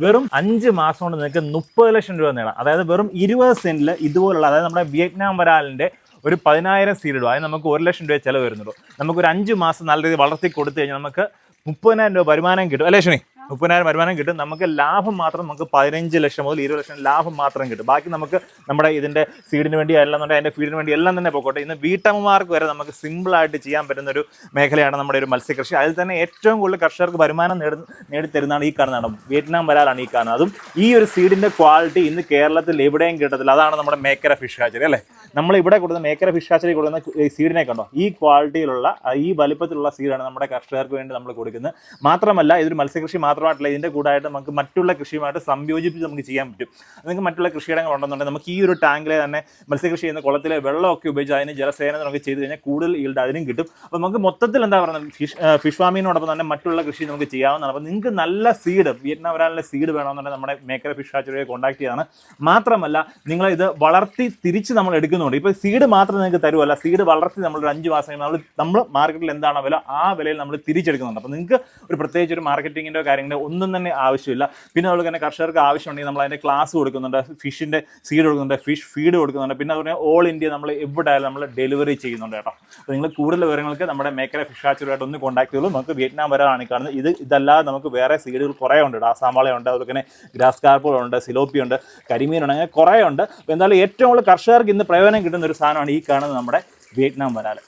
വെറും അഞ്ച് മാസം കൊണ്ട് നിങ്ങൾക്ക് മുപ്പത് ലക്ഷം രൂപ നേടാം. അതായത് വെറും ഇരുപത് സെന്റിൽ ഇതുപോലുള്ള അതായത് നമ്മുടെ വിയറ്റ്നാം വരാലിന്റെ ഒരു പതിനായിരം സീഡ് ഇടും. അതായത് നമുക്ക് ഒരു ലക്ഷം രൂപ ചിലവ് വരുന്നുള്ളൂ. നമുക്ക് ഒരു അഞ്ച് മാസം നല്ല രീതിയിൽ വളർത്തി കൊടുത്തു കഴിഞ്ഞാൽ നമുക്ക് മുപ്പതിനായിരം രൂപ വരുമാനം കിട്ടും. അല്ലേ ലക്ഷ്മി മുപ്പതിനായിരം വരുമാനം കിട്ടും. നമുക്ക് ലാഭം മാത്രം നമുക്ക് പതിനഞ്ച് ലക്ഷം മുതൽ ഇരുപത് ലക്ഷം ലാഭം മാത്രം കിട്ടും. ബാക്കി നമുക്ക് നമ്മുടെ ഇതിന്റെ സീഡിന് വേണ്ടി അല്ലെന്നുണ്ടെങ്കിൽ അതിന്റെ ഫീഡിന് വേണ്ടി എല്ലാം തന്നെ പോകട്ടെ ഇന്ന് വീട്ടമ്മമാർക്ക് വരെ നമുക്ക് സിമ്പിളായിട്ട് ചെയ്യാൻ പറ്റുന്ന ഒരു മേഖലയാണ് നമ്മുടെ ഒരു മത്സ്യകൃഷി. അതിൽ തന്നെ ഏറ്റവും കൂടുതൽ കർഷകർക്ക് വരുമാനം നേടി നേടിത്തരുന്നതാണ് ഈ കാണുന്നതാണ് വിയറ്റ്നാം വരാലാണ് ഈ കാണുന്നത്. അതും ഈ ഒരു സീഡിന്റെ ക്വാളിറ്റി ഇന്ന് കേരളത്തിൽ എവിടെയും കിട്ടത്തില്ല. അതാണ് നമ്മുടെ മേക്കര ഫിഷ് ഹാച്ചറി അല്ലേ? നമ്മൾ ഇവിടെ കൊടുക്കുന്ന മേക്കര ഫിഷ് ഹാച്ചറി കൊടുക്കുന്ന സീഡിനെ കണ്ടോ? ഈ ക്വാളിറ്റിയിലുള്ള ഈ വലിപ്പത്തിലുള്ള സീഡാണ് നമ്മുടെ കർഷകർക്ക് വേണ്ടി നമ്മൾ കൊടുക്കുന്നത്. മാത്രമല്ല ഇതൊരു മത്സ്യകൃഷി മാത്രമായിട്ടില്ല ഇതിന്റെ കൂടായിട്ട് നമുക്ക് മറ്റുള്ള കൃഷിയുമായിട്ട് സംയോജിപ്പിച്ച് നമുക്ക് ചെയ്യാൻ പറ്റും. നിങ്ങൾക്ക് മറ്റുള്ള കൃഷിയിടങ്ങൾ ഉണ്ടെന്നുണ്ടെങ്കിൽ നമുക്ക് ഈ ഒരു ടാങ്കിലെ തന്നെ മത്സ്യകൃഷി ചെയ്യുന്ന കുളത്തിലെ വെള്ളമൊക്കെ ഉപയോഗിച്ച് അതിന് ജലസേന നമുക്ക് ചെയ്ത് കഴിഞ്ഞാൽ കൂടുതൽ ഈൽഡ് അതിനും കിട്ടും. അപ്പോൾ നമുക്ക് മൊത്തത്തിൽ എന്താ പറയുന്നത്? ഫിഷ് ഫിഷ് ഫാമിങ്ങിനോടൊപ്പം തന്നെ മറ്റുള്ള കൃഷി നമുക്ക് ചെയ്യാവുന്നതാണ്. അപ്പോൾ നിങ്ങൾക്ക് നല്ല സീഡ് വിയറ്റ്നാം വരാനുള്ള സീഡ് വേണമെന്നുണ്ടെങ്കിൽ നമ്മുടെ മേഖല ഫിഷ് ഹാച്ചറിയെ കോൺടാക്ട് ചെയ്താണ്. മാത്രമല്ല നിങ്ങൾ ഇത് വളർത്തി തിരിച്ച് നമ്മൾ എടുക്കുന്നുണ്ട്. ഇപ്പോൾ സീഡ് മാത്രം നിങ്ങൾക്ക് തരുമല്ല സീഡ് വളർത്തി നമ്മൾ ഒരു അഞ്ച് മാസം നമ്മൾ നമ്മൾ മാർക്കറ്റിൽ എന്താണോ വില ആ വിലയിൽ നമ്മൾ തിരിച്ചെടുക്കുന്നുണ്ട്. അപ്പോൾ നിങ്ങൾക്ക് ഒരു പ്രത്യേകിച്ച് ഒരു മാർക്കറ്റിങ്ങിന്റെ കാര്യങ്ങളോ ഒന്നും തന്നെ ആവശ്യമില്ല. പിന്നെ അതുപോലെ തന്നെ കർഷകർക്ക് ആവശ്യമുണ്ടെങ്കിൽ നമ്മൾ അതിന്റെ ക്ലാസ് കൊടുക്കുന്നുണ്ട്. ഫിഷിന്റെ സീഡ് കൊടുക്കുന്നുണ്ട്. ഫിഷ് ഫീഡ് കൊടുക്കുന്നുണ്ട്. പിന്നെ അതുപോലെ ഓൾ ഇന്ത്യ നമ്മൾ എവിടെയാലും നമ്മൾ ഡെലിവറി ചെയ്യുന്നുണ്ട് കേട്ടോ. അപ്പോൾ നിങ്ങൾ കൂടുതൽ വിവരങ്ങൾക്ക് നമ്മുടെ മേക്കര ഫിഷ് ഹാച്ചറുമായിട്ട് ഒന്ന് കോൺടാക്ട് ചെയ്തു നമുക്ക് വിയറ്റ്നാം വരാനാണ് കാണുന്നത്. ഇത് ഇതല്ലാതെ നമുക്ക് വേറെ സീഡുകൾ കുറേ ഉണ്ട് ആസാമളയുണ്ട് അതുപോലെ തന്നെ ഗ്രാസ് കാർപ്പുകളുണ്ട് സിലോപ്പി ഉണ്ട്. കരിമീനുണ്ട് അങ്ങനെ കുറേ ഉണ്ട്. അപ്പോൾ എന്തായാലും ഏറ്റവും കൂടുതൽ കർഷകർക്ക് ഇന്ന് പ്രയോജനം കിട്ടുന്ന ഒരു സാധനമാണ് ഈ കാണുന്നത് നമ്മുടെ വിയറ്റ്നാം വരാൽ